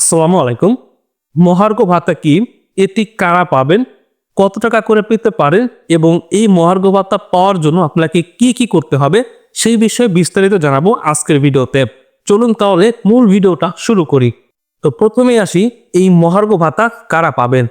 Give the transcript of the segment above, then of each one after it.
আসসালামু আলাইকুম। মহার্ঘ ভাতা কি? এটি কারা পাবেন? কত টাকা করে পেতে পারেন? এবং এই মহার্ঘ ভাতা পাওয়ার জন্য আপনাকে কি কি করতে হবে? সেই বিষয়ে বিস্তারিত জানাব আজকের ভিডিওতে। চলুন তাহলে মূল ভিডিওটা শুরু করি। তো প্রথমেই আসি, এই মহার্ঘ ভাতা কারা পাবেন?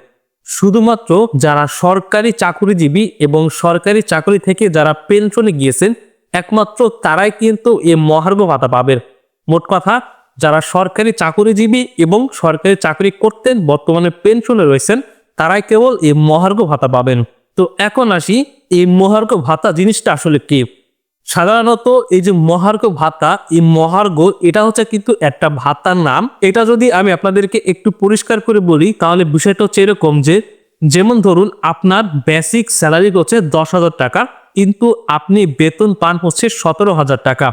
শুধুমাত্র যারা সরকারি চাকরিজীবী এবং সরকারি চাকরি থেকে যারা পেনশনে গিয়েছেন, একমাত্র তারাই কিন্তু এই মহার্ঘ ভাতা পাবেন। মোট কথা যারা সরকারি চাকরিজীবী এবং সরকারি চাকরি করতেন, বর্তমানে পেনশনে রয়েছেন, তারাই কেবল এই মহার্ঘ ভাতা পাবেন। তো এখন আসি, এই মহার্ঘ ভাতা জিনিসটা আসলে কি? সাধারণত এই যে মহার্ঘ ভাতা, এই মহার্ঘ, এটা হচ্ছে কিন্তু একটা ভাতার নাম। এটা যদি আমি আপনাদেরকে একটু পরিষ্কার করে বলি, তাহলে বিষয়টা হচ্ছে এরকম যে, যেমন ধরুন আপনার বেসিক স্যালারি হচ্ছে দশ হাজার টাকা, কিন্তু আপনি বেতন পান হচ্ছে সতেরো হাজার টাকা।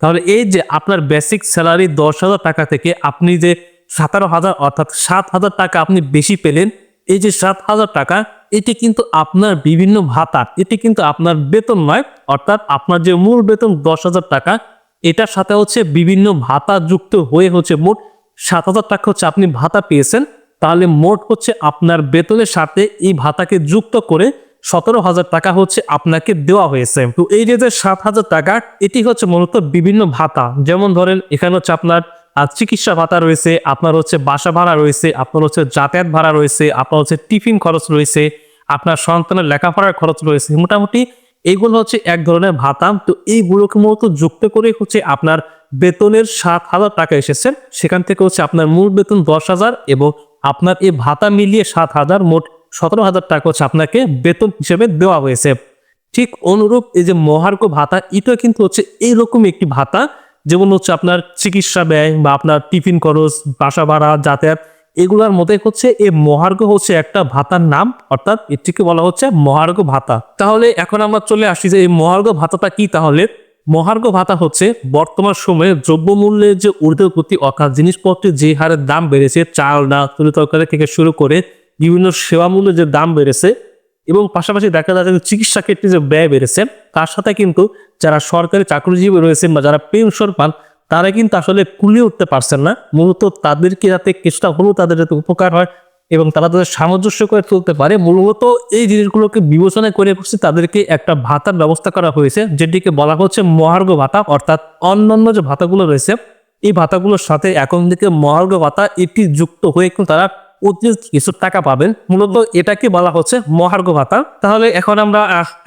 তাহলে এই যে আপনার বেসিক স্যালারি দশ হাজার টাকা থেকে আপনি যে সতেরো হাজার অর্থাৎ সাত হাজার টাকা আপনি বেশি পেলেন, এই যে সাত হাজার টাকা, এটি কিন্তু আপনার বিভিন্ন ভাতা এটি কিন্তু আপনার বেতন নয়, অর্থাৎ আপনার যে মূল বেতন দশ হাজার টাকা, এটার সাথে হচ্ছে বিভিন্ন ভাতা যুক্ত হয়ে হচ্ছে মোট সাত হাজার টাকা হচ্ছে আপনি ভাতা পেয়েছেন, তাহলে মোট হচ্ছে আপনার বেতনের সাথে এই ভাতাকে যুক্ত করে সতেরো হাজার টাকা হচ্ছে আপনাকে দেওয়া হয়েছে। তো এই যে সাত হাজার টাকা, এটি হচ্ছে মূলত বিভিন্ন ভাতা। যেমন ধরেন, এখানে হচ্ছে আপনার চিকিৎসা ভাতা রয়েছে, আপনার হচ্ছে বাসা ভাড়া রয়েছে, আপনার হচ্ছে যাতায়াত ভাড়া রয়েছে, আপনার হচ্ছে টিফিন খরচ রয়েছে, আপনার সন্তানের লেখাপড়ার খরচ রয়েছে। মোটামুটি এইগুলো হচ্ছে এক ধরনের ভাতা। তো এইগুলোকে মূলত যুক্ত করে হচ্ছে আপনার বেতনের সাত হাজার টাকা এসেছে। সেখান থেকে হচ্ছে আপনার মূল বেতন দশ হাজার এবং আপনার এই ভাতা মিলিয়ে সাত হাজার মোট সতেরো হাজার টাকা হচ্ছে আপনাকে বেতন হিসেবে দেওয়া হয়েছে। ঠিক অনুরূপ এই যে মহার্ঘ ভাতা এটা কিন্তু হচ্ছে এইরকম একটি ভাতা। যেমন হচ্ছে আপনার চিকিৎসা ব্যয় বা আপনার টিফিন খরচ, বাসা ভাড়া, যাতায়াত, এগুলোর মধ্যে হচ্ছে এই মহার্ঘ হচ্ছে একটা ভাতার নাম, অর্থাৎ এটিকে বলা হচ্ছে মহার্ঘ ভাতা। তাহলে এখন আমরা চলে আসি যে এই মহার্ঘ ভাতাটা কি তাহলে? মহার্ঘ ভাতা হচ্ছে বর্তমান সময়ে দ্রব্যমূল্যের যে ঊর্ধ্বগতি অর্থাৎ জিনিসপত্রের যে হারে দাম বেড়েছে চাল ডাল তরি তরকারি থেকে শুরু করে বিভিন্ন সেবা মূল্যের যে দাম বেড়েছে এবং পাশাপাশি দেখা যাচ্ছে যে চিকিৎসা ক্ষেত্রে যে ব্যয় বেড়েছে, তার সাথে কিন্তু যারা সরকারি চাকরিজীবী রয়েছেন বা যারা পেনশন পান, তারা কিন্তু আসলে কুলিয়ে উঠতে পারছেন না। মূলত তাদেরকে যাতে কিছুটা হলেও তাদের যাতে উপকার হয় এবং তারা তাদের সামঞ্জস্য করে তুলতে পারে। মূলত এই জিনিসগুলোকে বিবেচনা করে হচ্ছে তাদেরকে একটা ভাতার ব্যবস্থা করা হয়েছে, যেটিকে বলা হচ্ছে মহার্ঘ ভাতা, অর্থাৎ অন্যান্য যে ভাতাগুলো রয়েছে, এই ভাতাগুলোর সাথে এখন থেকে মহার্ঘ ভাতা এটি যুক্ত হয়ে কিন্তু তারা অতিরিক্ত কিছু টাকা পাবেন। মূলত এটাকে বলা হচ্ছে মহার্ঘ ভাতা। তাহলে এখন আমরা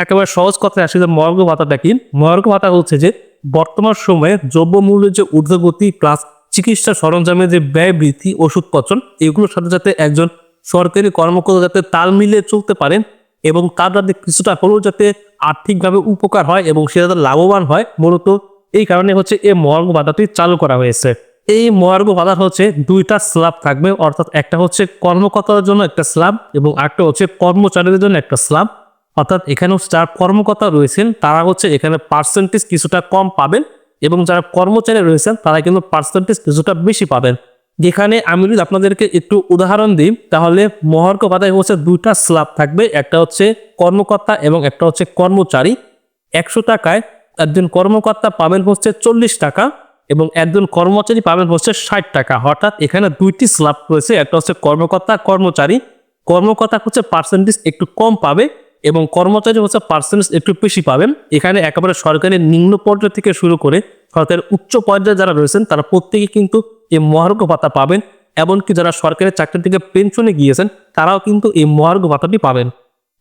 একেবারে সহজ কথায় আসি যে মহার্ঘ ভাতাটা কি মহার্ঘ ভাতা হচ্ছে যে বর্তমান সময়ে দ্রব্যমূল্যের যে ঊর্ধ্বগতি প্লাস চিকিৎসা সরঞ্জামের যে ব্যয় বৃদ্ধি, ওষুধ পচন, এগুলোর সাথে যাতে একজন সরকারি কর্মকর্তা যাতে তাল মিলিয়ে চলতে পারেন এবং তার যাতে কিছুটা হলেও যাতে আর্থিকভাবে উপকার হয় এবং সে যাতে লাভবান হয়, মূলত এই কারণে হচ্ছে এই মহার্ঘ ভাতাটি চালু করা হয়েছে। এই মহার্ঘ ভাতার হচ্ছে দুইটা স্ল্যাব থাকবে, অর্থাৎ একটা হচ্ছে কর্মকর্তার জন্য একটা স্ল্যাব এবং একটা হচ্ছে কর্মচারীদের জন্য একটা স্ল্যাব অর্থাৎ এখানেও যারা কর্মকর্তা রয়েছেন, তারা হচ্ছে এখানে পার্সেন্টেজ কিছুটা কম পাবেন এবং যারা কর্মচারী রয়েছেন, তারা কিন্তু পার্সেন্টেজ কিছুটা বেশি পাবেন। যেখানে আমি যদি আপনাদেরকে একটু উদাহরণ দিই, তাহলে মহার্ঘ ভাতায় হচ্ছে দুইটা স্ল্যাব থাকবে, একটা হচ্ছে কর্মকর্তা এবং একটা হচ্ছে কর্মচারী। একশো টাকায় একজন কর্মকর্তা পাবেন হচ্ছে চল্লিশ টাকা। এবং একজন কর্মচারী পাবেন হচ্ছে ষাট টাকা। অর্থাৎ এখানে দুইটি স্ল্যাব রয়েছে। একটা হচ্ছে কর্মকর্তা, কর্মচারী। কর্মকর্তা হচ্ছে পার্সেন্টেজ একটু কম পাবে এবং কর্মচারী হচ্ছে পার্সেন্টেজ একটু বেশি পাবেন। এখানে একেবারে সরকারের নিম্ন পর্যায় থেকে শুরু করে সরকারের উচ্চ পর্যায়ে যারা রয়েছেন, তারা প্রত্যেকে কিন্তু এই মহার্ঘ ভাতা পাবেন। এমনকি যারা সরকারি চাকরি থেকে পেনশনে গিয়েছেন, তারাও কিন্তু এই মহার্ঘ ভাতাটি পাবেন।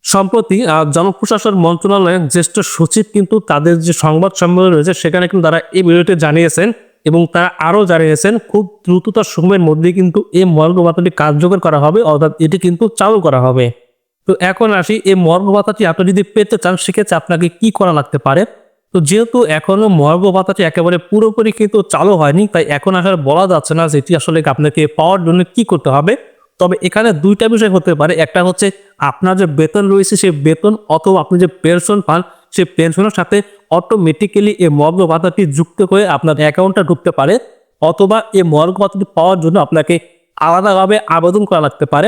সম্প্রতি জনপ্রশাসন মন্ত্রণালয়ের জ্যেষ্ঠ সচিব কিন্তু তাদের যে সংবাদ সম্মেলন রয়েছে, সেখানে কিন্তু তারা এই বিষয়টি জানিয়েছেন এবং তারা আরও জানিয়েছেন, খুব দ্রুততার সময়ের মধ্যে কিন্তু এই মর্গ ভাতাটি কার্যকর করা হবে, অর্থাৎ এটি কিন্তু চালু করা হবে। তো এখন আসি, এই মর্গ ভাতাটি আপনি যদি পেতে চান, সেক্ষেত্রে আপনাকে কি করা লাগতে পারে? তো যেহেতু এখনও মর্গ ভাতাটি একেবারে পুরোপুরি কিন্তু চালু হয়নি, তাই এখন আসলে বলা যাচ্ছে না যে এটি আসলে আপনাকে পাওয়ার জন্য কি করতে হবে। তবে এখানে দুইটা বিষয় হতে পারে। একটা হচ্ছে আপনার যে বেতন রয়েছে, সেই বেতন অথবা আপনি যে পেনশন পান, সেই পেনশনের সাথে অটোমেটিক্যালি এই মর্গ ভাতাটি যুক্ত হয়ে আপনার অ্যাকাউন্টটা ঢুকতে পারে অথবা এই মর্গ ভাতাটি পাওয়ার জন্য আপনাকে আলাদাভাবে আবেদন করা লাগতে পারে।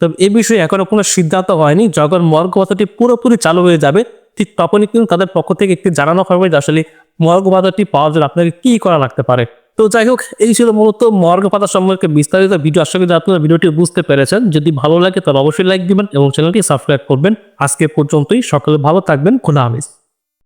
তবে এই বিষয়ে এখনও কোনো সিদ্ধান্ত হয়নি। যখন মর্গ ভাতাটি পুরোপুরি চালু হয়ে যাবে, ঠিক তখনই কিন্তু তাদের পক্ষ থেকে একটি জানানো হবে যে আসলে মর্গ ভাতাটি পাওয়ার জন্য আপনাকে কী করা লাগতে পারে। তো যাই হোক, এই ছিল মূলত মর্গ পাতা সম্পর্কে বিস্তারিত ভিডিও। আশা করি আপনারা ভিডিওটি বুঝতে পেরেছেন। যদি ভালো লাগে, তাহলে অবশ্যই লাইক দিবেন এবং চ্যানেলটি সাবস্ক্রাইব করবেন। আজকে পর্যন্তই। সকলে ভালো থাকবেন। খোলা হাফিজ।